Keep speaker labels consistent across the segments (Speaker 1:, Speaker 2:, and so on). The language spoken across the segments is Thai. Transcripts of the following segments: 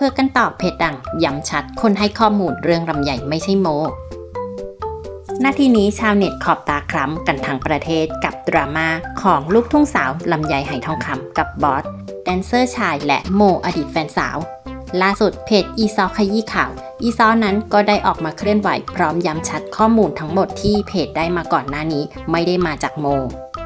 Speaker 1: เพื่อกันตอบเพจดังย้ำชัดคนให้ข้อมูลเรื่องลำใหญ่ไม่ใช่โมนาที่นี้ชาวเน็ตขอบตาคล้ำกันทั้งประเทศกับดราม่าของลูกทุ่งสาวลำไยไหทองคำกับบอสแดนเซอร์ชายและโมอดีตแฟนสาว ล่าสุดเพจอีซอขยี้ข่าว อีซอนั้นก็ได้ออกมาเคลื่อนไหวพร้อมย้ำชัดข้อมูลทั้งหมดที่เพจได้มาก่อนหน้านี้ไม่ได้มาจากโม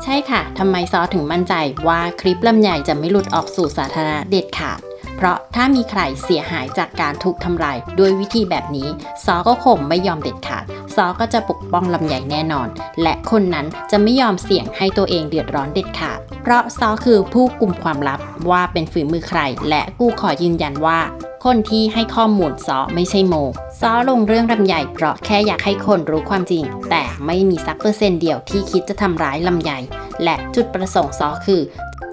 Speaker 1: ใช่ค่ะทำไมซอถึงมั่นใจว่าคลิปลำใหญ่จะไม่หลุดออกสู่สาธารณะเด็ดขาด เพราะถ้ามีใครเสียหายจากการถูกทำลายด้วยวิธีแบบนี้ ซอก็คงไม่ยอมเด็ดขาด ซอก็จะปกป้องลำใหญ่แน่นอน และคนนั้นจะไม่ยอมเสี่ยงให้ตัวเองเดือดร้อนเด็ดขาด เพราะซอคือผู้กลุ่มความลับว่าเป็นฝีมือใคร และกูขอยืนยันว่าคนที่ให้ข้อมูลซอไม่ใช่โมซอลงเรื่องลำใหญ่เพราะแค่อยากให้คนรู้ความจริง แต่ไม่มีสักเปอร์เซ็นต์เดียวที่คิดจะทำร้ายลำใหญ่ และจุดประสงค์ซอคือ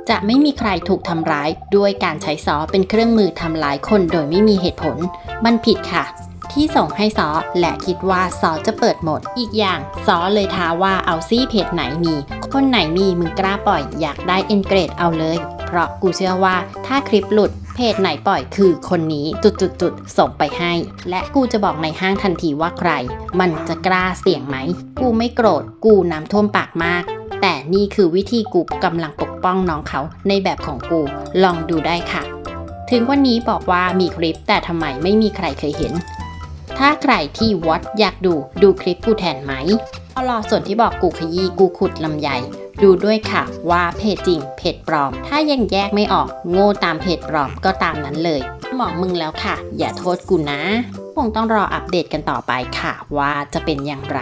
Speaker 1: จะไม่มีใครถูกทำร้ายด้วยการใช้ซอเป็นเครื่องมือทำร้ายคนโดยไม่มีเหตุผล มันผิดค่ะ ที่ส่งให้ซอและคิดว่าซอจะเปิดหมด อีกอย่างซอเลยท้าว่าเอาซี่เพจไหนมี คนไหนมีมึงกล้าปล่อยอยากได้เอ็นเกรดเอาเลย เพราะกูเชื่อว่าถ้าคลิปหลุดเพจไหนปล่อยคือคนนี้จุดๆๆส่งไปให้ และกูจะบอกในห้างทันทีว่าใคร มันจะกล้าเสี่ยงไหม กูไม่โกรธ กูน้ำท่วมปากมาก แต่นี่คือวิธีกูกำลังปกป้องน้องเขาในแบบของกู ลองดูได้ค่ะ ถึงวันนี้บอกว่ามีคลิปแต่ทำไมไม่มีใครเคยเห็น ถ้าใครที่วอตอยากดูดูคลิปกูแทนไหมเอารอส่วนที่บอกกูขยี้กูขุดลำใหญ่ดูด้วยค่ะว่าเพจจริงเพจปลอม ถ้ายังแยกไม่ออกโง่ตามเพจปลอมก็ตามนั้นเลยหมองมึงแล้วค่ะ อย่าโทษกูนะ คงต้องรออัปเดตกันต่อไปค่ะว่าจะเป็นอย่างไร